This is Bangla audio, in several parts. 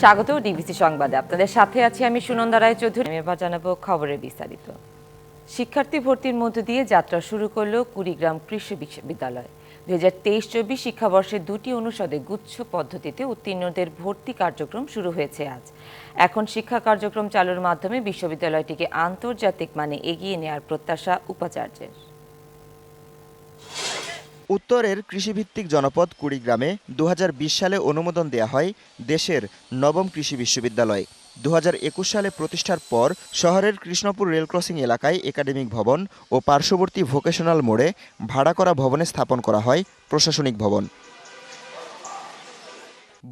স্বাগত ডিবিসি সংবাদে। আপনাদের সাথে আছি আমি সুনন্দা রায় চৌধুরী আমি জানাব খবরের বিস্তারিত। শিক্ষার্থী ভর্তির মধ্য দিয়ে যাত্রা শুরু করল কুড়িগ্রাম কৃষি বিশ্ববিদ্যালয়। দুই হাজার তেইশ চব্বিশ শিক্ষাবর্ষে দুটি অনুষদে গুচ্ছ পদ্ধতিতে উত্তীর্ণদের ভর্তি কার্যক্রম শুরু হয়েছে আজ। এখন শিক্ষা কার্যক্রম চালুর মাধ্যমে বিশ্ববিদ্যালয়টিকে আন্তর্জাতিক মানে এগিয়ে নেওয়ার প্রত্যাশা উপাচার্যের। উত্তরের কৃষিভিত্তিক জনপদ কুড়িগ্রামে দু হাজার বিশ সালে অনুমোদন দেয়া হয় দেশের নবম কৃষি বিশ্ববিদ্যালয়। দু হাজার একুশ সালে প্রতিষ্ঠার পর শহরের কৃষ্ণপুর রেল ক্রসিং এলাকায় একাডেমিক ভবন ও পার্শ্ববর্তী ভোকেশনাল মোড়ে ভাড়া করা ভবনে স্থাপন করা হয় প্রশাসনিক ভবন।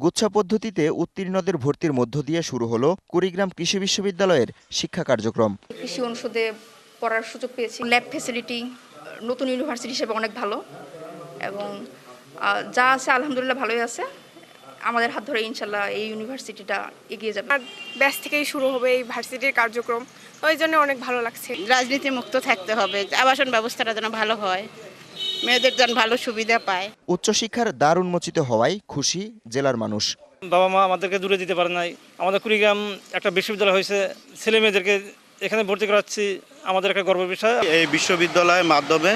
গুচ্ছ পদ্ধতিতে উত্তীর্ণদের ভর্তির মধ্য দিয়ে শুরু হলো কুড়িগ্রাম কৃষি বিশ্ববিদ্যালয়ের শিক্ষা কার্যক্রম। কৃষি অনুষদে পড়ার সুযোগ পেয়েছি। ল্যাব ফেসিলিটি নতুন ইউনিভার্সিটি হিসেবে অনেক ভালো। এবং যা আছে আলহামদুলিল্লাহ ভালোই আছে। আমাদের হাত ধরে ইনশাল্লাহ এই ইউনিভার্সিটিটা এগিয়ে যাবে। আর ব্যাস থেকেই শুরু হবে এই ভার্সিটির কার্যক্রম। ওই জন্য অনেক ভালো লাগছে। রাজনীতি মুক্ত থাকতে হবে আবাসন ব্যবস্থাটা যেন ভালো হয় মেয়েদের যেন ভালো সুবিধা পায়। উচ্চশিক্ষার দ্বার উন্মোচিত হওয়ায় খুশি জেলার মানুষ। বাবা মা আমাদেরকে দূরে দিতে পারে নাই। আমাদের কুড়িগ্রাম একটা বিশ্ববিদ্যালয় হয়েছে ছেলে মেয়েদেরকে এখানে ভর্তি করাচ্ছি। আমাদের একটা গর্বের বিষয়। এই বিশ্ববিদ্যালয়ের মাধ্যমে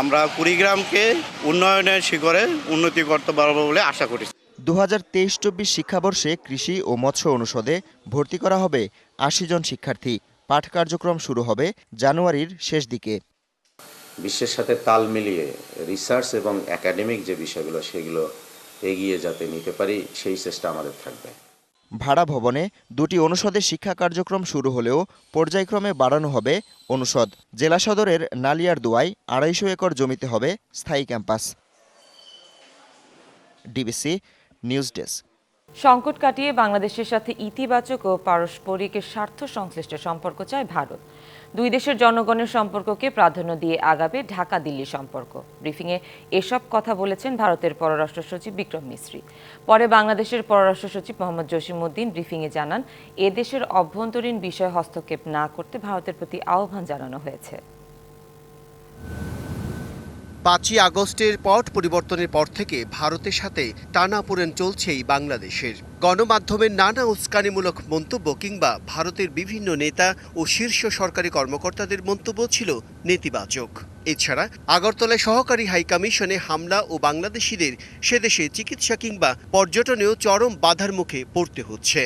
আমরা কুড়িগ্রামকে উন্নয়নের শিখরে উন্নতি করতে পারব বলে আশা করি। দু হাজার তেইশ চব্বিশ শিক্ষাবর্ষে কৃষি ও মৎস্য অনুষদে ভর্তি করা হবে আশি জন শিক্ষার্থী। পাঠ কার্যক্রম শুরু হবে জানুয়ারির শেষ দিকে। বিশ্বের সাথে তাল মিলিয়ে রিসার্চ এবং একাডেমিক যে বিষয়গুলো সেগুলো এগিয়ে যাতে নিতে পারি সেই চেষ্টা আমাদের থাকবে। ভাড়া ভবনে দুটি অনুষদের শিক্ষা কার্যক্রম শুরু হলেও পর্যায়ক্রমে বাড়ানো হবে অনুষদ। জেলা সদরের নালিয়ার দোয়ায় আড়াইশো একর জমিতে হবে স্থায়ী ক্যাম্পাস। DBC news desk. সংকট কাটিয়ে বাংলাদেশের সাথে ইতিবাচক ও পারস্পরিক স্বার্থ সংশ্লিষ্ট সম্পর্ক চায় ভারত। দুই দেশের জনগণের সম্পর্ককে প্রাধান্য দিয়ে আগাবে ঢাকা দিল্লি সম্পর্ক। ব্রিফিংয়ে এসব কথা বলেছেন ভারতের পররাষ্ট্র সচিব বিক্রম মিশ্রি পরে বাংলাদেশের পররাষ্ট্র সচিব মোহাম্মদ জসিমউদ্দিন ব্রিফিংয়ে জানান, এ দেশের অভ্যন্তরীণ বিষয়ে হস্তক্ষেপ না করতে ভারতের প্রতি আহ্বান জানানো হয়েছে। পাঁচই আগস্টের পট পরিবর্তনের পর থেকে ভারতের সাথে টানাপোড়েন চলছেই বাংলাদেশের। গণমাধ্যমের নানা উস্কানিমূলক মন্তব্য কিংবা ভারতের বিভিন্ন নেতা ও শীর্ষ সরকারি কর্মকর্তাদের মন্তব্য ছিল নেতিবাচক। এছাড়া আগরতলায় সহকারী হাইকমিশনে হামলা ও বাংলাদেশিদের সেদেশে চিকিৎসা কিংবা পর্যটনেও চরম বাধার মুখে পড়তে হচ্ছে।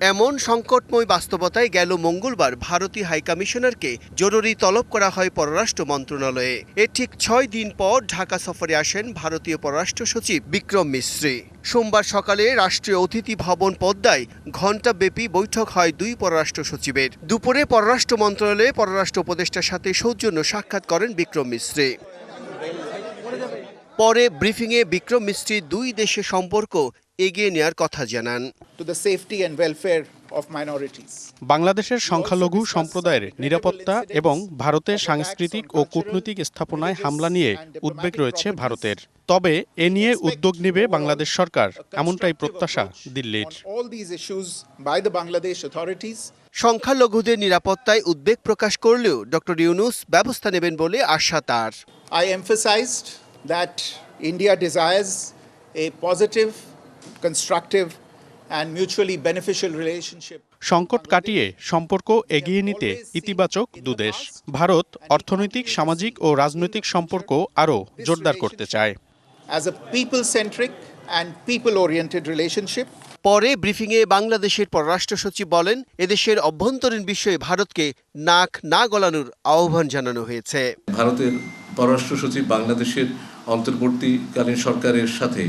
এমন সংকটময় বাস্তবতায় গেল মঙ্গলবার ভারতীয় হাইকমিশনারকে জরুরি তলব করা হয় পররাষ্ট্র মন্ত্রণালয়ে। এর ঠিক ছয় দিন পর ঢাকা সফরে আসেন ভারতীয় পররাষ্ট্র সচিব বিক্রম মিশ্রি সোমবার সকালে রাষ্ট্রীয় অতিথি ভবন পদ্মায় ঘণ্টাব্যাপী বৈঠক হয় দুই পররাষ্ট্র সচিবের। দুপুরে পররাষ্ট্র মন্ত্রণালয়ে পররাষ্ট্র উপদেষ্টার সাথে সৌজন্য সাক্ষাৎ করেন বিক্রম মিশ্রি পরে ব্রিফিংয়ে বিক্রম মিস্ত্রি দুই দেশের সম্পর্ক এগিয়ে নেওয়ার কথা জানান. বাংলাদেশের সংখ্যালঘু সম্প্রদায়ের নিরাপত্তা এবং ভারতের সাংস্কৃতিক ও কূটনৈতিক স্থাপনায় হামলা নিয়ে উদ্বেগ রয়েছে ভারতের। তবে এ নিয়ে উদ্যোগ নেবে বাংলাদেশ সরকার এমনটাই প্রত্যাশা দিল্লির। সংখ্যালঘুদের নিরাপত্তায় উদ্বেগ প্রকাশ করলেও ডক্টর ইউনুস ব্যবস্থা নেবেন বলে আশা তার। I emphasized that India desires a positive, constructive, and mutually beneficial relationship. সংকট কাটিয়ে সম্পর্ক এগিয়ে নিতে ইতিবাচক দুদেশ ভারত অর্থনৈতিক সামাজিক ও রাজনৈতিক সম্পর্ক আরও জোরদার করতে চায়। As a people centric and people oriented relationship, পরে ব্রিফিংয়ে বাংলাদেশের পররাষ্ট্র সচিব বলেন এদেশের অভ্যন্তরীণ বিষয়ে ভারতকে নাক না গলানোর আহ্বান জানানো হয়েছে। ভারতের পররাষ্ট্র সচিব বাংলাদেশের অন্তর্বর্তীকালীন সরকারের সাথে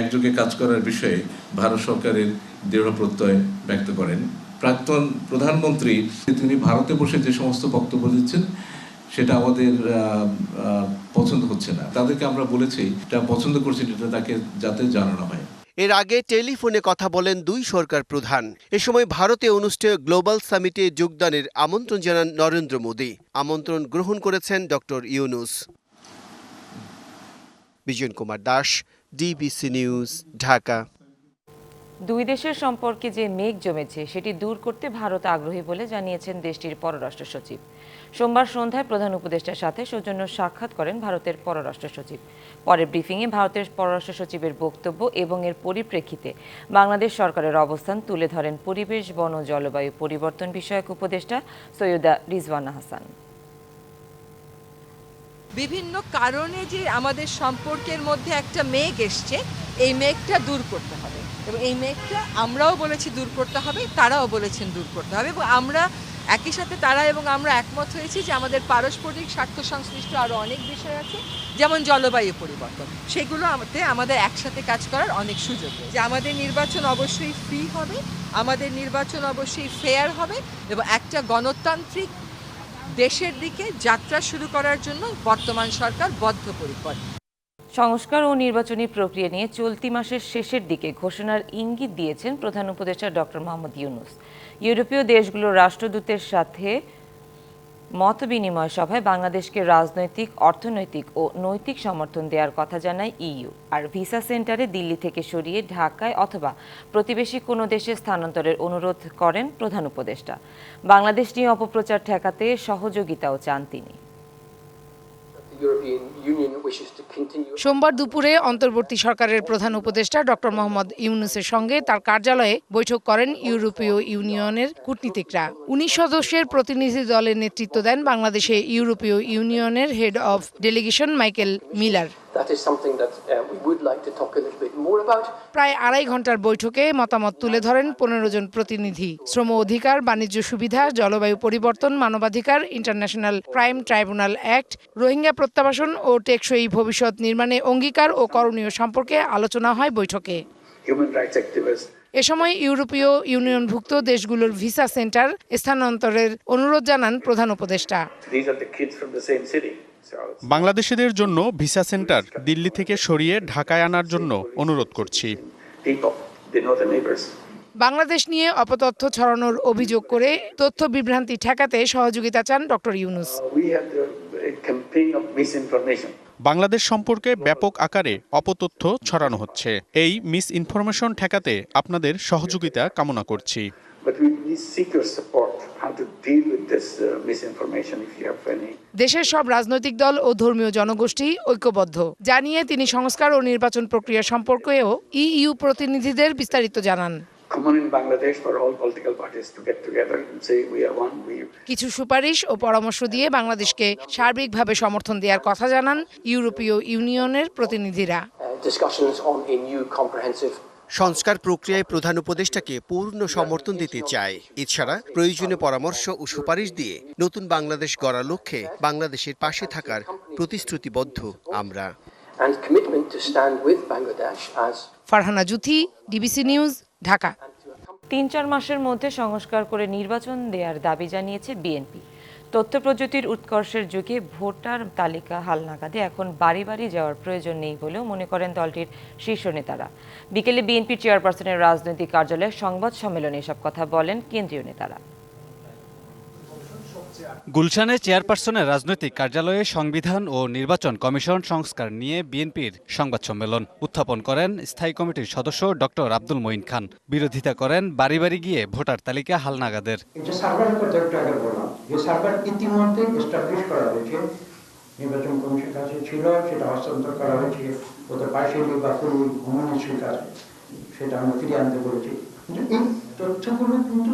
একযোগে কাজ করার বিষয়ে ভারত সরকারের দৃঢ় প্রত্যয় ব্যক্ত করেন। প্রাক্তন প্রধানমন্ত্রী, তিনি ভারতে বসে যে সমস্ত বক্তব্য দিচ্ছেন, সেটা আমাদের পছন্দ হচ্ছে না। তাদেরকে আমরা বলেছি, এটা পছন্দ করছি এটা তাকে যাতে জানানো হয়। এর আগে টেলিফোনে কথা বলেন দুই সরকার প্রধান। এ সময় ভারতে অনুষ্ঠেয় গ্লোবাল সামিটে যোগদানের আমন্ত্রণ জানান নরেন্দ্র মোদী। আমন্ত্রণ গ্রহণ করেছেন doctor Yunus. Bijon Kumar Das DBC news Dhaka. দুই দেশের সম্পর্কে যে মেঘ জমেছে, সেটি দূর করতে ভারত আগ্রহী বলে জানিয়েছেন দেশটির পররাষ্ট্র সচিব। সোমবার সন্ধ্যায় প্রধান উপদেষ্টার সাথে সৌজন্য সাক্ষাৎ করেন ভারতের পররাষ্ট্র সচিব। পরে ব্রিফিংয়ে ভারতের পররাষ্ট্র সচিবের বক্তব্য এবং এর পরিপ্রেক্ষিতে বাংলাদেশ সরকারের অবস্থান তুলে ধরেন পরিবেশ, বন ও জলবায়ু পরিবর্তন বিষয়ক উপদেষ্টা সৈয়দা রিজওয়ানা হাসান। বিভিন্ন কারণে যে আমাদের সম্পর্কের মধ্যে একটা মেঘ এসছে, এই মেঘটা দূর করতে হবে। এবং এই মেঘটা আমরাও বলেছি দূর করতে হবে, তারাও বলেছেন দূর করতে হবে। এবং আমরা একই সাথে তারা এবং আমরা একমত হয়েছি যে আমাদের পারস্পরিক স্বার্থ সংশ্লিষ্ট আরও অনেক বিষয় আছে, যেমন জলবায়ু পরিবর্তন। সেগুলো আমাদের আমাদের একসাথে কাজ করার অনেক সুযোগ যে আমাদের নির্বাচন অবশ্যই ফ্রি হবে, আমাদের নির্বাচন অবশ্যই ফেয়ার হবে, এবং একটা গণতান্ত্রিক দেশের দিকে যাত্রা শুরু করার জন্য বর্তমান সরকার বদ্ধপরিকর। সংস্কার ও নির্বাচনী প্রক্রিয়া নিয়ে চলতি মাসের শেষের দিকে ঘোষণার ইঙ্গিত দিয়েছেন প্রধান উপদেষ্টা ডক্টর মোহাম্মদ ইউনুস। ইউরোপীয় দেশগুলোর রাষ্ট্রদূতের সাথে মত বিনিময় সভায় বাংলাদেশকে রাজনৈতিক, অর্থনৈতিক ও নৈতিক সমর্থন দেওয়ার কথা জানায় ইইউ। আর ভিসা সেন্টারে দিল্লি থেকে সরিয়ে ঢাকায় অথবা প্রতিবেশী কোনো দেশে স্থানান্তরের অনুরোধ করেন প্রধান উপদেষ্টা। বাংলাদেশ নিয়ে অপপ্রচার ঠেকাতে সহযোগিতাও চান তিনি। সোমবার দুপুরে অন্তর্বর্তী সরকারের প্রধান উপদেষ্টা ডক্টর মোহাম্মদ ইউনুসের সঙ্গে তার কার্যালয়ে বৈঠক করেন ইউরোপীয় ইউনিয়নের কূটনীতিকরা। উনিশ সদস্যের প্রতিনিধি দলের নেতৃত্ব দেন বাংলাদেশে ইউরোপীয় ইউনিয়নের head of delegation Michael Miller. প্রায় আড়াই ঘণ্টার বৈঠকে মতামত তুলে ধরেন পনেরো জন প্রতিনিধি। শ্রম অধিকার বাণিজ্য সুবিধা জলবায়ু পরিবর্তন মানবাধিকার international crime tribunal act Rohingya প্রত্যাবাসন ও টেকসই ভবিষ্যৎ নির্মাণে অঙ্গীকার ও করণীয় সম্পর্কে আলোচনা হয় বৈঠকে। এ সময় ইউরোপীয় ইউনিয়নভুক্ত দেশগুলোর ভিসা সেন্টার স্থানান্তরের অনুরোধ জানান প্রধান উপদেষ্টা। বাংলাদেশিদের জন্য ভিসা সেন্টার দিল্লি থেকে সরিয়ে ঢাকায় আনার জন্য অনুরোধ করছি। বাংলাদেশ নিয়ে অপতথ্য ছড়ানোর অভিযোগ করে তথ্য বিভ্রান্তি ঠেকাতে সহযোগিতা চান ডক্টর ইউনুস। বাংলাদেশ সম্পর্কে ব্যাপক আকারে অপতথ্য ছড়ানো হচ্ছে। এই মিস ইনফরমেশন ঠেকাতে আপনাদের সহযোগিতা কামনা করছি। দেশের সব রাজনৈতিক দল ও ধর্মীয় জনগোষ্ঠী ঐক্যবদ্ধ। জানিয়ে তিনি সংস্কার ও নির্বাচন প্রক্রিয়া সম্পর্কেও ইইউ প্রতিনিধিদের বিস্তারিত জানান। কিছু সুপারিশ ও পরামর্শ দিয়ে বাংলাদেশকে সার্বিকভাবে সমর্থন দেওয়ার কথা জানান ইউরোপীয় ইউনিয়নের প্রতিনিধিরা। সংস্কার প্রক্রিয়ায় প্রধান উপদেষ্টাকে পূর্ণ সমর্থন দিতে চায়। এছাড়া প্রয়োজনীয় পরামর্শ ও সুপারিশ দিয়ে নতুন বাংলাদেশ গড়ার লক্ষ্যে বাংলাদেশের পাশে থাকার প্রতিশ্রুতিবদ্ধ আমরা। Farhana Juthi DBC news Dhaka. তিন চার মাসের মধ্যে সংস্কার করে নির্বাচন দেওয়ার দাবি জানিয়েছে বিএনপি। তথ্য প্রযুক্তির উৎকর্ষের যুগে ভোটার তালিকা হালনাগাদে। এখন বাড়ি বাড়ি যাওয়ার প্রয়োজন নেই বলেও মনে করেন দলটির শীর্ষ নেতারা। বিকেলে বিএনপি চেয়ারপারসনের রাজনৈতিক কার্যালয়ে সংবাদ সম্মেলনে এসব কথা বলেন কেন্দ্রীয় নেতারা। গুলশানে চেয়ারপারসনের রাজনৈতিক কার্যালয়ে সংবিধান ও নির্বাচন কমিশন সংস্কার নিয়ে বিএনপির সংবাদ সম্মেলন উত্থাপন করেন স্থায়ী কমিটির সদস্য ডক্টর আব্দুল মঈন খান। বিরোধিতা করেন বাড়ি বাড়ি গিয়ে ভোটার তালিকা হালনাগাদের। নির্বাচন কমিশন কাছে ছিল, সেটা হস্তান্তর করা হয়েছে, ওদের পাশে বা কাছে সেটা আমরা ফিরিয়ে আনতে বলেছি। এই তথ্যগুলো কিন্তু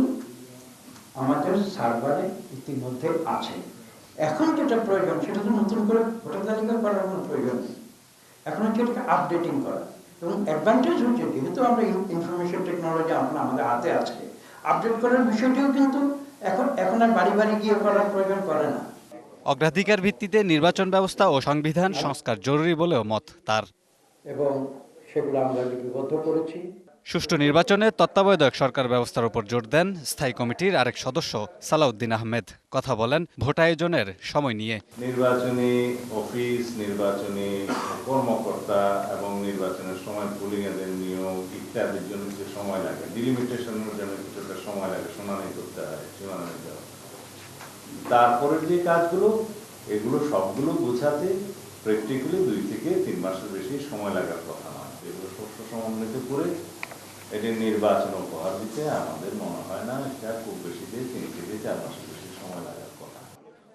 আমাদের সার্ভারে ইতিমধ্যে আছে। এখন যেটা প্রয়োজন সেটা তো নতুন করে ভোটার তালিকা করার কোনো প্রয়োজন নেই। এখন হচ্ছে এটাকে আপডেটিং করা। এবং অ্যাডভান্টেজ হচ্ছে যেহেতু আমরা ইনফরমেশন টেকনোলজি এখন আমাদের হাতে আছে আপডেট করার বিষয়টিও কিন্তু এখন এখন আর বাড়ি বাড়ি গিয়ে করার প্রয়োজন করে না। অগ্রাধিকার ভিত্তিতে নির্বাচন ব্যবস্থা ও সংবিধান সংস্কার জরুরি বলেও মত তার। এবং সেগুলো আমরা লিপিবদ্ধ করেছি। সুষ্ঠু নির্বাচনে তত্ত্বাবধায়ক সরকার ব্যবস্থার উপর জোর দেন স্থায়ী কমিটির আরেক সদস্য সালাউদ্দিন আহমেদ। কথা বলেন ভোট আয়োজনের সময় নিয়ে। নির্বাচনী অফিস, নির্বাচনী কর্মকর্তা এবং নির্বাচনের সময় পুলিং এদের নিয়োগ ইত্যাদির জন্য যে সময় লাগে। ডিলিমিটেশনের জন্য কিছুটা সময় লাগে, শুনানি করতে হয় নিতে তারপরের যে কাজগুলো, এগুলো সবগুলো বোঝাতে প্র্যাকটিক্যালি দুই থেকে তিন মাসের বেশি সময় লাগার কথা নয়। এগুলো সমন্বিত করে এটি নির্বাচন উপহার দিতে আমাদের মনে হয় না এটা খুব বেশি দিয়ে তিন থেকে চার মাসের বেশি সময় লাগার কথা।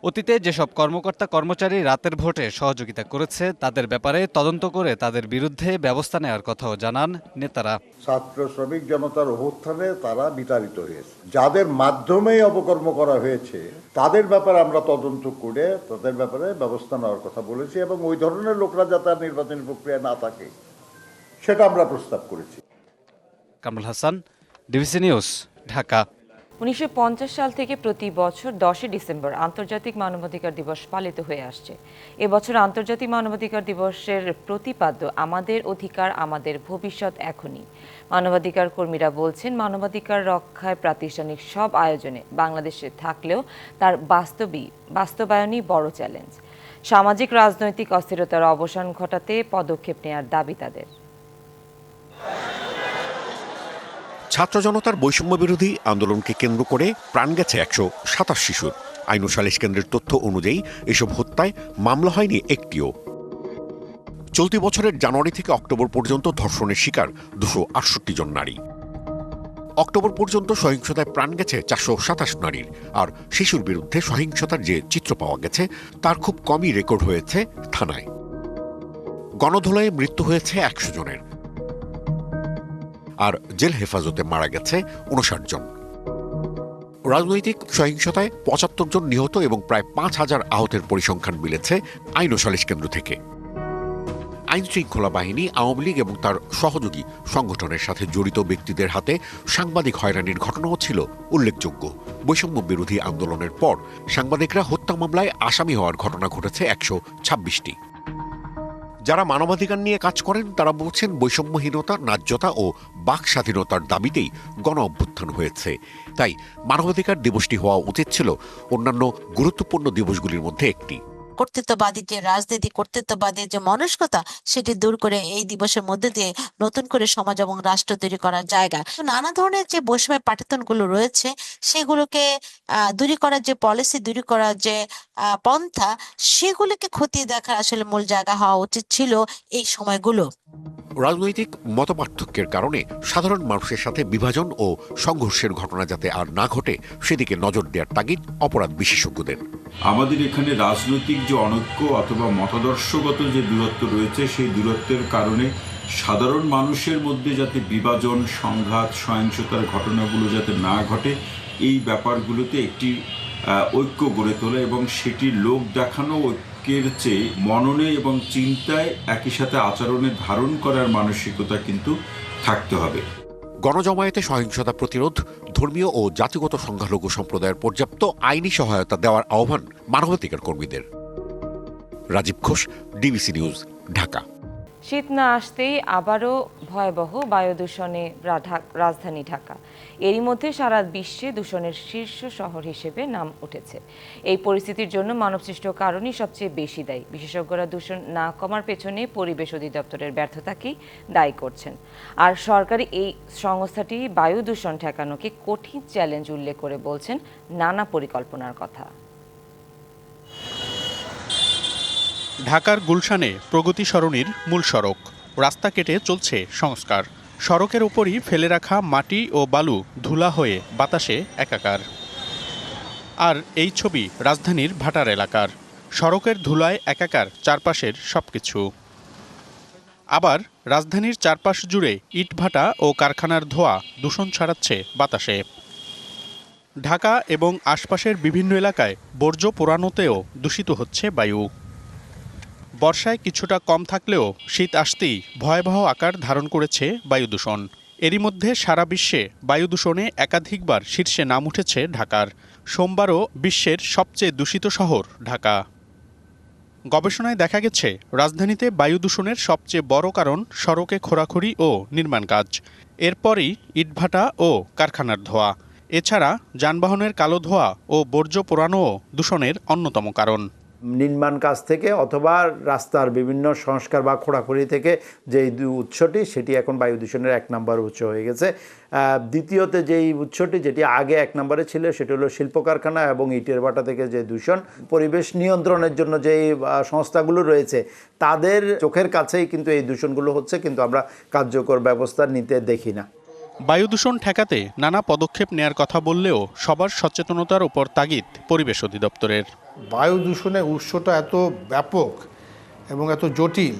অতীতে যেসব কর্মকর্তা কর্মচারী রাতের ভোটে সহযোগিতা করেছে তাদের ব্যাপারে তদন্ত করে তাদের বিরুদ্ধে ব্যবস্থা নেওয়ার কথাও জানান নেতারা। ছাত্র শ্রমিক জনতার অভ্যুত্থানে তারা বিতাড়িত হয়েছে। যাদের মাধ্যমেই অপকর্ম করা হয়েছে তাদের ব্যাপারে আমরা তদন্ত করে তাদের ব্যাপারে ব্যবস্থা নেওয়ার কথা বলেছি এবং ওই ধরনের লোকরা যাতে আর নির্বাচনী প্রক্রিয়া না থাকে সেটা আমরা প্রস্তাব করেছি। Kamrul Hasan, DBC news, Dhaka. উনিশশো সাল থেকে প্রতি বছর দশই ডিসেম্বর আন্তর্জাতিক মানবাধিকার দিবস পালিত হয়ে আসছে। এবছর আন্তর্জাতিক মানবাধিকার দিবসের প্রতিপাদ্য আমাদের অধিকার, আমাদের ভবিষ্যৎ এখনই। মানবাধিকার কর্মীরা বলছেন, মানবাধিকার রক্ষায় প্রাতিষ্ঠানিক সব আয়োজনে বাংলাদেশে থাকলেও তার বাস্তবই বাস্তবায়নই বড় চ্যালেঞ্জ। সামাজিক, রাজনৈতিক অস্থিরতার অবসান ঘটাতে পদক্ষেপ নেওয়ার দাবি তাদের। ছাত্র জনতার বৈষম্য বিরোধী আন্দোলনকে কেন্দ্র করে প্রাণ গেছে একশো সাতাশ শিশুর। আইন ও সালিশ কেন্দ্রের তথ্য অনুযায়ী এসব হত্যায় মামলা হয়নি একটিও। চলতি বছরের জানুয়ারি থেকে অক্টোবর পর্যন্ত ধর্ষণের শিকার দুশো আটষট্টি জন নারী। অক্টোবর পর্যন্ত সহিংসতায় প্রাণ গেছে চারশো সাতাশ নারীর আর শিশুর বিরুদ্ধে সহিংসতার যে চিত্র পাওয়া গেছে, তার খুব কমই রেকর্ড হয়েছে থানায়। গণধোলায় মৃত্যু হয়েছে একশো জনের। আর জেল হেফাজতে মারা গেছে উনষাট জন। রাজনৈতিক সহিংসতায় পঁচাত্তর জন নিহত এবং প্রায় পাঁচ হাজার আহতের পরিসংখ্যান মিলেছে আইন ও সালিশ কেন্দ্র থেকে। আইন শৃঙ্খলা বাহিনী, আওয়ামী লীগ এবং তার সহযোগী সংগঠনের সাথে জড়িত ব্যক্তিদের হাতে সাংবাদিক হয়রানির ঘটনাও ছিল উল্লেখযোগ্য। বৈষম্য বিরোধী আন্দোলনের পর সাংবাদিকরা হত্যা মামলায় আসামি হওয়ার ঘটনা ঘটেছে একশো ছাব্বিশটি। যারা মানবাধিকার নিয়ে কাজ করেন, তারা বলছেন বৈষম্যহীনতা, ন্যায্যতা ও বাক স্বাধীনতার দাবিতেই গণ অভ্যুত্থান হয়েছে। তাই মানবাধিকার দিবসটি হওয়া উচিত ছিল অন্যান্য গুরুত্বপূর্ণ দিবসগুলির মধ্যে একটি। কর্তৃত্ববাদী যে রাজনীতি কর্তৃত্ববাদী যে মনস্কতা সেটি দূর করে এই দিবসের মধ্যে দিয়ে নতুন করে সমাজ এবং রাষ্ট্র তৈরি করার জায়গা। নানা ধরনের যে বৈষম্য পাঠ্যক্রমগুলো রয়েছে সেগুলোকে আহ, দূরী করার যে পলিসি দূরী করার যে আহ, পন্থা সেগুলোকে খতিয়ে দেখার আসলে মূল জায়গা হওয়া উচিত ছিল এই সময়গুলো। রাজনৈতিক মতপার্থক্যের কারণে সাধারণ মানুষের সাথে বিভাজন ও সংঘর্ষের ঘটনা যাতে আর না ঘটে সেদিকে নজর দেওয়ার তাগিদ অপরাধ বিশেষজ্ঞদের। আমাদের এখানে রাজনৈতিক যে অনৈক্য অথবা মতাদর্শগত যে দূরত্ব রয়েছে, সেই দূরত্বের কারণে সাধারণ মানুষের মধ্যে যাতে বিভাজন, সংঘাত, সহিংসতার ঘটনাগুলো যাতে না ঘটে, এই ব্যাপারগুলোতে একটি ঐক্য গড়ে তোলা এবং সেটি লোক দেখানো ঐক্যের চেয়ে মননে এবং চিন্তায় একই সাথে আচরণে ধারণ করার মানসিকতা কিন্তু থাকতে হবে। গণজমায়েতে সহিংসতা প্রতিরোধ, ধর্মীয় ও জাতিগত সংখ্যালঘু সম্প্রদায়ের পর্যাপ্ত আইনি সহায়তা দেওয়ার আহ্বান মানবাধিকার কর্মীদের রাজীব ঘোষ, ডিবিসি নিউজ, ঢাকা। শীত না আসতেই আবারও ভয়াবহ বায়ু দূষণে রাজধানী ঢাকা। এরই মধ্যে সারা বিশ্বে দূষণের শীর্ষ শহর হিসেবে নাম উঠেছে। এই পরিস্থিতির জন্য মানবসৃষ্ট কারণই সবচেয়ে বেশি দায়ী। বিশেষজ্ঞরা দূষণ না কমার পেছনে পরিবেশ অধিদপ্তরের ব্যর্থতাকেই দায়ী করছেন। আর সরকারি এই সংস্থাটি বায়ু দূষণ ঠেকানোকে কঠিন চ্যালেঞ্জ উল্লেখ করে বলছেন নানা পরিকল্পনার কথা। ঢাকার গুলশানে প্রগতি সরণির মূল সড়ক। রাস্তা কেটে চলছে সংস্কার। সড়কের উপরই ফেলে রাখা মাটি ও বালু ধুলা হয়ে বাতাসে একাকার। আর এই ছবি রাজধানীর ভাটার এলাকার। সড়কের ধুলায় একাকার চারপাশের সবকিছু। আবার রাজধানীর চারপাশ জুড়ে ইটভাটা ও কারখানার ধোঁয়া দূষণ ছড়াচ্ছে বাতাসে। ঢাকা এবং আশপাশের বিভিন্ন এলাকায় বর্জ্য পোড়ানোতেও দূষিত হচ্ছে বায়ু। বর্ষায় কিছুটা কম থাকলেও শীত আসতেই ভয়াবহ আকার ধারণ করেছে বায়ু দূষণ। এরই মধ্যে সারা বিশ্বে বায়ু দূষণে একাধিকবার শীর্ষে নাম উঠেছে ঢাকার। সোমবারও বিশ্বের সবচেয়ে দূষিত শহর ঢাকা। গবেষণায় দেখা গেছে, রাজধানীতে বায়ু দূষণের সবচেয়ে বড় কারণ সড়কে খোরাখুরি ও নির্মাণ কাজ। এরপরই ইটভাটা ও কারখানার ধোঁয়া। এছাড়া যানবাহনের কালো ধোঁয়া ও বর্জ্য পোড়ানোও দূষণের অন্যতম কারণ। নির্মাণ কাজ থেকে অথবা রাস্তার বিভিন্ন সংস্কার বা খোঁড়াখুড়ি থেকে যে দু- উৎসটি, সেটি এখন বায়ু দূষণের এক নম্বর উৎস হয়ে গেছে। দ্বিতীয়তে যেই উৎসটি, যেটি আগে এক নম্বরে ছিল, সেটি হলো শিল্প কারখানা এবং ইটের ভাটা থেকে যে দূষণ, পরিবেশ নিয়ন্ত্রণের জন্য যেই সংস্থাগুলো রয়েছে, তাদের চোখের কাছেই কিন্তু এই দূষণগুলো হচ্ছে, কিন্তু আমরা কার্যকর ব্যবস্থা নিতে দেখি না। বায়ু দূষণ ঠেকাতে নানা পদক্ষেপ নেয়ার কথা বললেও সবার সচেতনতার উপর তাগিদ পরিবেশ অধিদপ্তরের। বায়ু দূষণের উৎসটা এত ব্যাপক এবং এত জটিল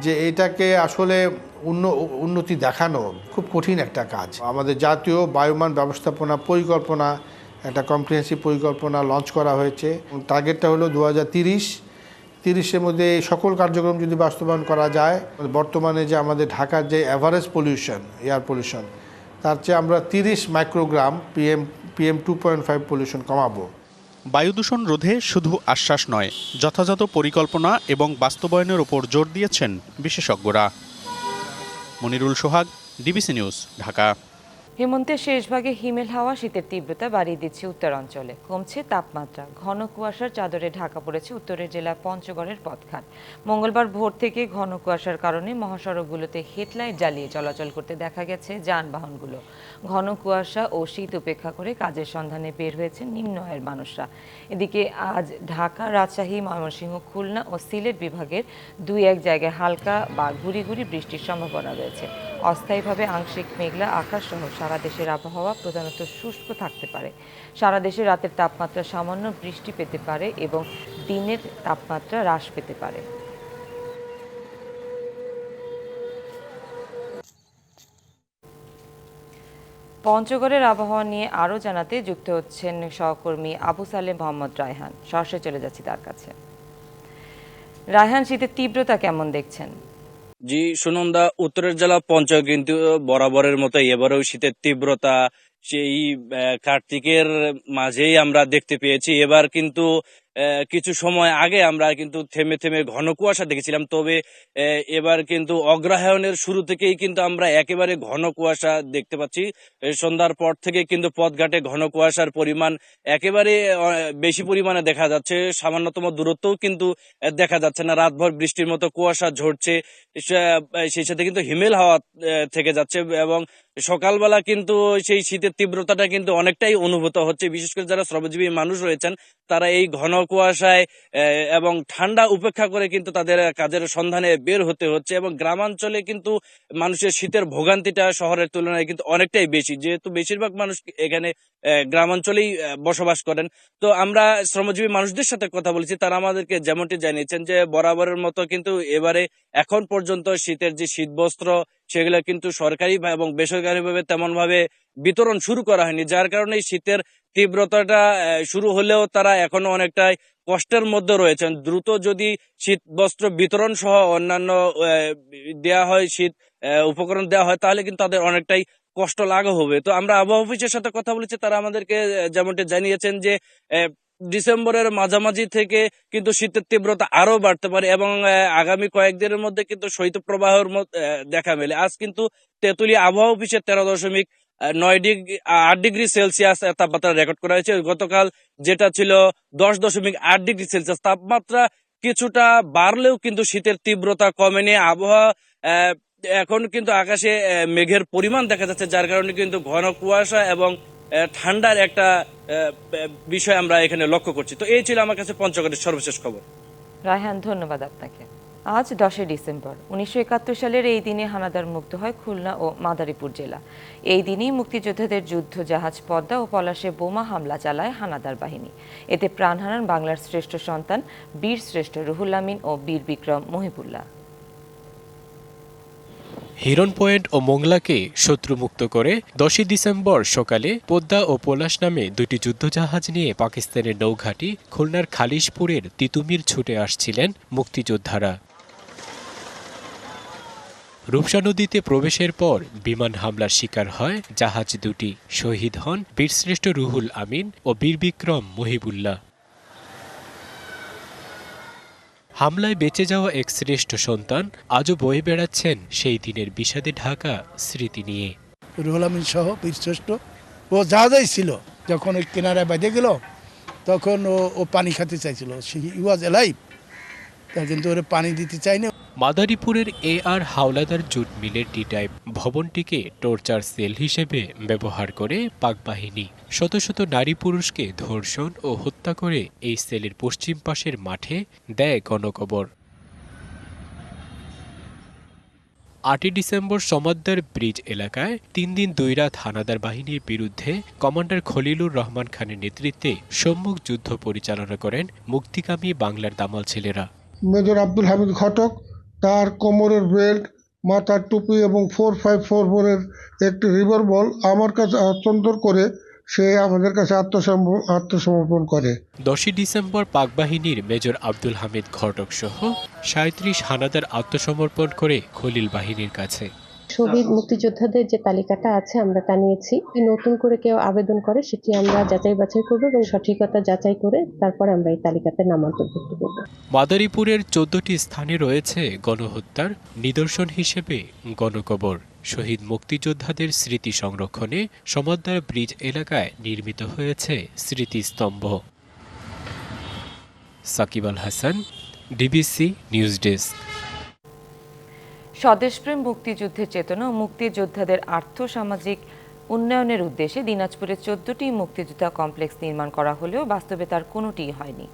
যে এটাকে আসলে উন্ন- উন্নতি দেখানো খুব কঠিন একটা কাজ। আমাদের জাতীয় বায়ুমান ব্যবস্থাপনা পরিকল্পনা, একটা কম্প্রিহেন্সিভ পরিকল্পনা লঞ্চ করা হয়েছে। টার্গেটটা হলো দু হাজার তিরিশ। তিরিশের মধ্যে সকল কার্যক্রম যদি বাস্তবায়ন করা যায়, বর্তমানে যে আমাদের ঢাকার যে অ্যাভারেজ পলিউশন এয়ার পলিউশন তার চেয়ে আমরা তিরিশ microgram PM PM two point five pollution কমাবো। বায়ু দূষণ রোধে শুধু আশ্বাস নয়, যথাযথ পরিকল্পনা এবং বাস্তবায়নের ওপর জোর দিয়েছেন বিশেষজ্ঞরা। Monirul Sohag, DBC news, Dhaka. হেমন্তের শেষ ভাগে হিমেল হাওয়া শীতের তীব্রতা বাড়িয়ে দিচ্ছে উত্তরাঞ্চলে। কমছে তাপমাত্রা। ঘন কুয়াশার চাদরে ঢাকা পড়েছে উত্তরের জেলা পঞ্চগড়ের পথঘাট। মঙ্গলবার ভোর থেকে ঘন কুয়াশার কারণে মহাসড়কগুলোতে হেডলাইট জ্বালিয়ে চলাচল করতে দেখা গেছে যানবাহনগুলো। ঘন কুয়াশা ও শীত উপেক্ষা করে কাজের সন্ধানে বের হয়েছে নিম্ন আয়ের মানুষরা। এদিকে আজ ঢাকা, রাজশাহী, ময়মনসিংহ, খুলনা ও সিলেট বিভাগের দুই এক জায়গায় হালকা বা গুড়ি গুড়ি বৃষ্টির সম্ভাবনা রয়েছে। অস্থায়ীভাবে আংশিক মেঘলা আকাশ সহ সারা দেশের আবহাওয়া প্রধানত শুষ্ক থাকতে পারে। সারা দেশে রাতের তাপমাত্রা সামান্য বৃষ্টি পেতে পারে এবং দিনের তাপমাত্রা হ্রাস পেতে পারে। পঞ্চগড়ের আবহাওয়া নিয়ে আরও জানাতে যুক্ত হচ্ছেন সহকর্মী আবু সালেম মোহাম্মদ রায়হান। সরাসরি চলে যাচ্ছি তার কাছে। রায়হান, শীতের তীব্রতা কেমন দেখছেন? জি সুনন্দা উত্তরের জেলা পঞ্চায়েত কিন্তু বরাবরের মতো এবারেও শীতের তীব্রতা, সেই কার্তিকের মাঝেই আমরা দেখতে পেয়েছি। এবার কিন্তু কিছু সময় আগে আমরা কিন্তু থেমে থেমে ঘন কুয়াশা দেখেছিলাম। তবে এবার কিন্তু অগ্রহায়ণের শুরু থেকেই কিন্তু আমরা একেবারে ঘন কুয়াশা দেখতে পাচ্ছি। সন্ধ্যার পর থেকে কিন্তু পথঘাটে ঘন কুয়াশার পরিমাণ একেবারে বেশি পরিমাণে দেখা যাচ্ছে। সামান্যতম দূরত্বও কিন্তু দেখা যাচ্ছে না। রাতভর বৃষ্টির মতো কুয়াশা ঝরছে। সেই সাথে কিন্তু হিমেল হাওয়া থেকে যাচ্ছে এবং সকালবেলা কিন্তু সেই শীতের তীব্রতাটা কিন্তু অনেকটাই অনুভূত হচ্ছে। বিশেষ করে যারা শ্রমজীবী মানুষ রয়েছেন, তারা এই ঘন কুয়াশায় এবং ঠান্ডা উপেক্ষা করে কিন্তু তাদের কাজের সন্ধানে বের হতে হচ্ছে এবং গ্রামাঞ্চলে কিন্তু মানুষের শীতের ভোগান্তিটা শহরের তুলনায় কিন্তু অনেকটাই বেশি। যেহেতু বেশিরভাগ মানুষ এখানে গ্রামাঞ্চলেই বসবাস করেন। তো আমরা শ্রমজীবী মানুষদের সাথে কথা বলেছি, তারা আমাদেরকে যেমনটি জানিয়েছেন যে, বরাবরের মতো কিন্তু এবারে এখন পর্যন্ত শীতের যে শীতবস্ত্র সেগুলো কিন্তু সরকারি এবং বেসরকারিভাবে তেমন ভাবে বিতরণ শুরু করা হয়নি। যার কারণে শীতের তীব্রতাটা শুরু হলেও তারা এখনও অনেকটাই কষ্টের মধ্যে রয়েছেন। দ্রুত যদি শীত বস্ত্র বিতরণ সহ অন্যান্য দেয়া হয়, শীত উপকরণ দেওয়া হয়, তাহলে কিন্তু তাদের অনেকটাই কষ্ট লাগা হবে। তো আমরা আবহাওয়া অফিসের সাথে কথা বলেছি, তারা আমাদেরকে যেমনটি জানিয়েছেন যে ডিসেম্বরের মাঝামাঝি থেকে কিন্তু শীতের তীব্রতা আরও বাড়তে পারে এবং আগামী কয়েকদিনের মধ্যে কিন্তু শৈত্যপ্রবাহের দেখা মেলে। আজ কিন্তু তেঁতুলিয়া আবহাওয়া অফিসের তেরো দশমিক নয় ডিগ্রি আট ডিগ্রি সেলসিয়াস তাপমাত্রা রেকর্ড করা হয়েছে। গতকাল যেটা ছিল দশ দশমিক আট ডিগ্রি সেলসিয়াস, তাপমাত্রা কিছুটা বাড়লেও কিন্তু শীতের তীব্রতা কমেনি। আবহাওয়া এখন কিন্তু আকাশে মেঘের পরিমাণ দেখা যাচ্ছে, যার কারণে কিন্তু ঘন কুয়াশা এবং ঠান্ডার একটা বিষয় আমরা এখানে লক্ষ্য করছি। তো এই ছিল আমার কাছে পঞ্চগড়ের সর্বশেষ খবর। রায়হান, ধন্যবাদ আপনাকে। আজ দশই ডিসেম্বর, উনিশশো একাত্তর সালের এই দিনে হানাদার মুক্ত হয় খুলনা ও মাদারীপুর জেলা। এই দিনেই মুক্তিযোদ্ধাদের যুদ্ধ, জাহাজ, পদ্মা ও পলাশে বোমা হামলা চালায় হানাদার বাহিনী। এতে প্রাণ হারান বাংলার শ্রেষ্ঠ সন্তান, বীর শ্রেষ্ঠ রুহুল আমিন ও বীর বিক্রম মহিবুল্লাহ। হিরন পয়েন্ট ও মোংলাকে শত্রুমুক্ত করে দশই ডিসেম্বর সকালে পদ্মা ও পলাশ নামে দুটি যুদ্ধজাহাজ নিয়ে পাকিস্তানের নৌঘাটি খুলনার খালিশপুরের তিতুমির ছুটে আসছিলেন মুক্তিযোদ্ধারা। রূপসা নদীতে প্রবেশের পর বিমান হামলার শিকার হয় জাহাজ দুটি। শহীদ হন বীরশ্রেষ্ঠ রুহুল আমিন ও বীরবিক্রম মহিবুল্লাহ। হামলায় বেঁচে যাওয়া এক শ্রেষ্ঠ সন্তান আজও বয়ে বেড়াচ্ছেন সেই দিনের বিষাদে ঢাকা স্মৃতি নিয়ে। রুহুল আমিন সহ বীরশ্রেষ্ঠ ও জাহাজেই ছিল যখন ওই কিনারায় বেঁধে গেল তখন ও ও পানি খেতে চাইছিল। ই ওয়াজ এলাইভ তা কিন্তু ওরে পানি দিতে চায়নি। মাদারীপুরের এ আর হাওলাদার জুট মিলের ডি টাইপ ভবনটিকে টর্চার সেল হিসেবে ব্যবহার করে পাক বাহিনী শত শত নারী পুরুষকে ধর্ষণ ও হত্যা করে এই সেলের পশ্চিম পাশের মাঠে দেয় গণকবর। আটই ডিসেম্বর সমাদ্দার ব্রিজ এলাকায় তিন দিন দুই রাত হানাদার বাহিনীর বিরুদ্ধে কমান্ডার খলিলুর রহমান খানের নেতৃত্বে সম্মুখ যুদ্ধ পরিচালনা করেন মুক্তিকামী বাংলার দামাল ছেলেরা। মেজর আব্দুল হামিদ ঘটক, তার কোমরের বেল্ট, মাথার টুপি এবং ফোর ফাইভ ফোর ফোরের একটি রিভলভার আমার কাছে হস্তান্তর করে সে আমাদের কাছে আত্মসম আত্মসমর্পণ করে। দশই ডিসেম্বর পাক বাহিনীর মেজর আব্দুল হামিদ ঘটক সহ সাঁত্রিশ হানাদার আত্মসমর্পণ করে খলিল বাহিনীর কাছে। শহীদ মুক্তিযোদ্ধাদের যে তালিকাটা আছে আমরা তা নিয়েছি। নতুন করে কেউ আবেদন করে সেটি আমরা যাচাই বাছাই করব এবং সঠিকতা যাচাই করে তারপরে আমরা এই তালিকাতে নাম অন্তর্ভুক্ত করব মাদারীপুরের চোদ্দটি স্থানে রয়েছে গণহত্যার নিদর্শন হিসেবে গণকবর। শহীদ মুক্তিযোদ্ধাদের স্মৃতি সংরক্ষণে সমদ্দার ব্রিজ এলাকায় নির্মিত হয়েছে স্মৃতিস্তম্ভ। Shakib Al Hasan, DBC news desk. স্বদেশপ্রেম মুক্তিযুদ্ধের চেতনা মুক্তিযোদ্ধাদের আর্থসামাজিক উন্নয়নের উদ্দেশ্যে দিনাজপুরে চোদ্দটি মুক্তিযোদ্ধা কমপ্লেক্স নির্মাণ করা হলেও বাস্তবে তার কোনোটিই হয়নি।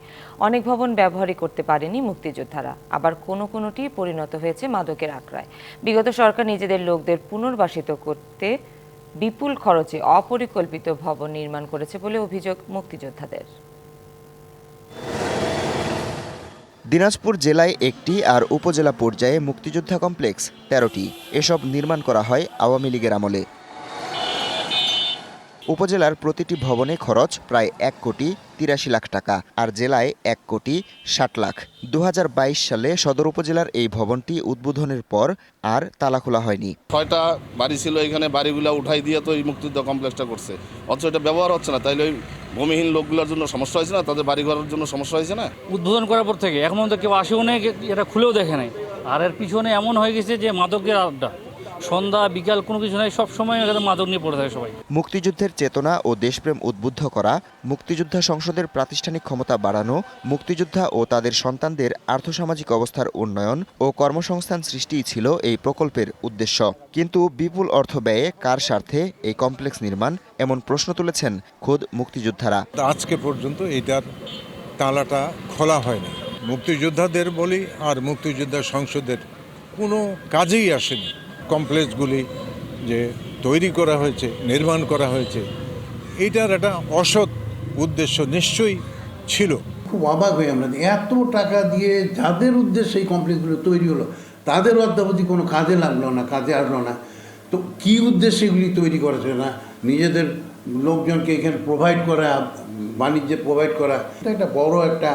অনেক ভবন ব্যবহারই করতে পারেনি মুক্তিযোদ্ধারা। আবার কোনো কোনোটি পরিণত হয়েছে মাদকের আক্রায় বিগত সরকার নিজেদের লোকদের পুনর্বাসিত করতে বিপুল খরচে অপরিকল্পিত ভবন নির্মাণ করেছে বলে অভিযোগ মুক্তিযোদ্ধাদের। দিনাজপুর জেলায় একটি আর উপজেলা পর্যায়ে মুক্তিযোদ্ধা কমপ্লেক্স তেরোটি। এসব নির্মাণ করা হয় আওয়ামী লীগের আমলে। উপজেলার প্রতিটি ভবনে খরচ প্রায় এক কোটি তিরাশি লাখ টাকা আর জেলায় এক কোটি ষাট লাখ। দু হাজার বাইশ সালে সদর উপজেলার এই ভবনটি উদ্বোধনের পর আর তালা খোলা হয়নি। ছয়টা বাড়ি ছিল এখানে বাড়িগুলো উঠাই দিয়ে তো এই মুক্তিযুদ্ধ কমপ্লেক্সটা করছে। অথচ এটা ব্যবহার হচ্ছে না তাইলে ওই ভূমিহীন লোকগুলোর জন্য সমস্যা হয়েছে না? তাদের বাড়ি ঘরের জন্য সমস্যা হয়েছে না? উদ্বোধন করার পর থেকে এখন তো কেউ আসেও নেই এটা খুলেও দেখে নাই। আর এর পিছনে এমন হয়ে গেছে যে মাদকের আড্ডা। সন্ধ্যা বিকাল কোনো কিছু নেই সবসময় এখানে মাদক নিয়ে পড়ে থাকে সবাই। মুক্তিযুদ্ধের চেতনা ও দেশপ্রেম উদ্বুদ্ধ করা মুক্তিযোদ্ধা সংসদের প্রাতিষ্ঠানিক ক্ষমতা বাড়ানো মুক্তিযোদ্ধা ও তাদের সন্তানদের আর্থসামাজিক অবস্থার উন্নয়ন ও কর্মসংস্থান সৃষ্টিই ছিল এই প্রকল্পের উদ্দেশ্য। কিন্তু বিপুল অর্থ ব্যয়ে কার স্বার্থে এই কমপ্লেক্স নির্মাণ এমন প্রশ্ন তুলেছেন খোদ মুক্তিযোদ্ধারা। আজকে পর্যন্ত এটার তালাটা খোলা হয়নি মুক্তিযোদ্ধাদের বলি আর মুক্তিযোদ্ধা সংসদের কোনো কাজেই আসেনি। কমপ্লেক্সগুলি যে তৈরি করা হয়েছে, নির্মাণ করা হয়েছে, এইটার একটা অসৎ উদ্দেশ্য নিশ্চয়ই ছিল। খুব অবাক হয়ে আমরা এত টাকা দিয়ে যাদের উদ্দেশ্যে এই কমপ্লেক্সগুলো তৈরি হলো, তাদের অদ্যাবধি কোনো কাজে লাগল না, কাজে আসলো না। তো কী উদ্দেশ্যে এগুলি তৈরি করেছে না? নিজেদের লোকজনকে এখানে প্রোভাইড করা, বাণিজ্যে প্রোভাইড করা, এটা একটা বড় একটা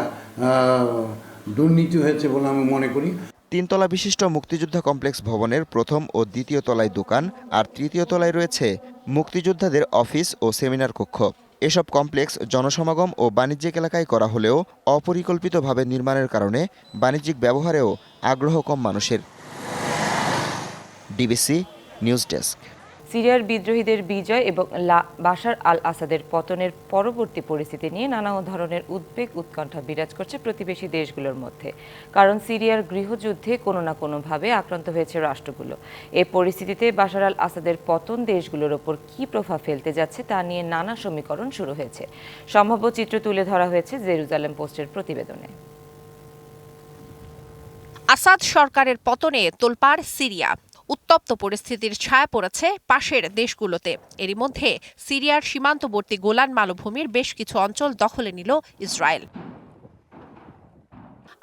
দুর্নীতি হয়েছে বলে আমি মনে করি। তিনতলা বিশিষ্ট মুক্তিযোদ্ধা কমপ্লেক্স ভবনের প্রথম ও দ্বিতীয় তলায় দোকান আর তৃতীয় তলায় রয়েছে মুক্তিযোদ্ধাদের অফিস ও সেমিনার কক্ষ। এসব কমপ্লেক্স জনসমাগম ও বাণিজ্যিক এলাকায় করা হলেও অপরিকল্পিতভাবে নির্মাণের কারণে বাণিজ্যিক ব্যবহারেও আগ্রহ কম মানুষের। DBC news desk. সিরিয়ার বিদ্রোহীদের বিজয় এবং বাশার আল আসাদের পতনের পরবর্তী পরিস্থিতি নিয়ে নানা ধরনের উদ্বেগ, উৎকণ্ঠা বিরাজ করছে প্রতিবেশী দেশগুলোর মধ্যে। কারণ সিরিয়ার গৃহযুদ্ধে কোনো না কোনোভাবে আক্রান্ত হয়েছে রাষ্ট্রগুলো। এ পরিস্থিতিতে বাশার আল আসাদের পতন দেশগুলোর ওপর কী প্রভাব ফেলতে যাচ্ছে তা নিয়ে নানা সমীকরণ শুরু হয়েছে। সম্ভাব্য চিত্র তুলে ধরা হয়েছে জেরুজালেম পোস্টের প্রতিবেদনে। আসাদ সরকারের পতনে তোলপাড় সিরিয়া। উত্তপ্ত পরিস্থিতির ছায়া পড়েছে পাশের দেশগুলোতে। এরই মধ্যে সিরিয়ার সীমান্তবর্তী গোলান মালভূমির বেশ কিছু অঞ্চল দখলে নিল ইসরায়েল।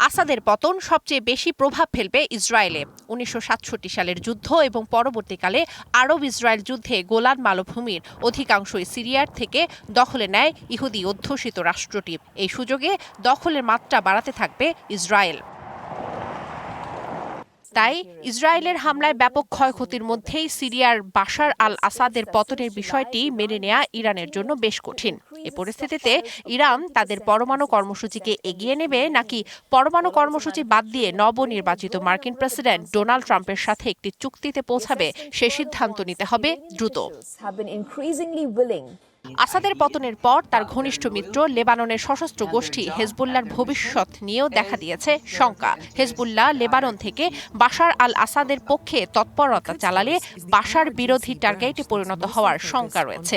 আসাদের পতন সবচেয়ে বেশি প্রভাব ফেলবে ইসরায়েলে। উনিশশো সাতষট্টি সালের যুদ্ধ এবং পরবর্তীকালে আরব ইসরায়েল যুদ্ধে গোলান মালভূমির অধিকাংশই সিরিয়ার থেকে দখলে নেয় ইহুদি অধ্যুষিত রাষ্ট্রটি। এই সুযোগে দখলের মাত্রা বাড়াতে থাকবে ইসরায়েল। তাই ইসরায়েলের হামলায় ব্যাপক ক্ষয়ক্ষতির মধ্যেই সিরিয়ার বাশার আল আসাদের পতনের বিষয়টি মেনে নেয়া ইরানের জন্য বেশ কঠিন। এ পরিস্থিতিতে ইরান তাদের পরমাণু কর্মসূচিকে এগিয়ে নেবে নাকি পরমাণু কর্মসূচি বাদ দিয়ে নবনির্বাচিত মার্কিন প্রেসিডেন্ট ডোনাল্ড ট্রাম্পের সাথে একটি চুক্তিতে পৌঁছাবে সে সিদ্ধান্ত নিতে হবে দ্রুত। আসাদের পতনের পর তার ঘনিষ্ঠ মিত্র লেবাননের সশস্ত্র গোষ্ঠী হেজবুল্লার ভবিষ্যৎ নিয়েও দেখা দিয়েছে শঙ্কা। হেজবুল্লাহ লেবানন থেকে বাশার আল আসাদের পক্ষে তৎপরতা চালালে বাশার বিরোধী টার্গেটে পরিণত হওয়ার শঙ্কা রয়েছে।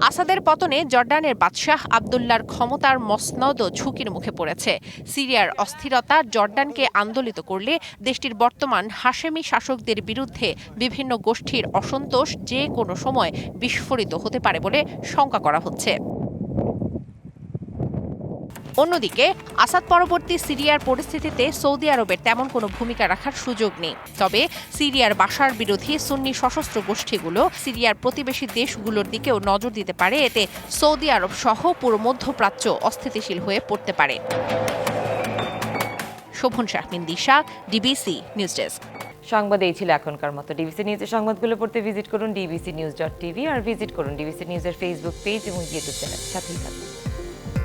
আসাদের পতনে জর্ডানের বাদশাহ আবদুল্লার ক্ষমতার মসনদও ঝুঁকির মুখে পড়েছে। সিরিয়ার অস্থিরতা জর্ডানকে আন্দোলিত করলে দেশটির বর্তমান হাশেমি শাসকদের বিরুদ্ধে বিভিন্ন গোষ্ঠীর অসন্তোষ যে কোনো সময় বিস্ফোরিত হতে পারে বলে শঙ্কা করা হচ্ছে। অন্যদিকে, আসাদ পরবর্তী সিরিয়ার পরিস্থিতিতে সৌদি আরবের তেমন কোনো ভূমিকা রাখার সুযোগ নেই। তবে সিরিয়ার বাশার বিরোধী সুন্নি সশস্ত্র গোষ্ঠীগুলো সিরিয়ার প্রতিবেশী দেশগুলোর দিকেও নজর দিতে পারে। এতে সৌদি আরব সহ পুরো মধ্যপ্রাচ্য অস্থিতিশীল হয়ে পড়তে পারে। Shovon Shahmin, Disha DBC news desk সংবাদ এই ছিল এখনকার মতো। ডিবিসি নিউজের সংবাদগুলো পড়তে ভিজিট করুন ডিবিসি নিউজ ডট টিভি আর ভিজিট করুন ডিবিসি নিউজের ফেসবুক পেজ এবং ইউটিউব চ্যানেল সাথেই থাকুন।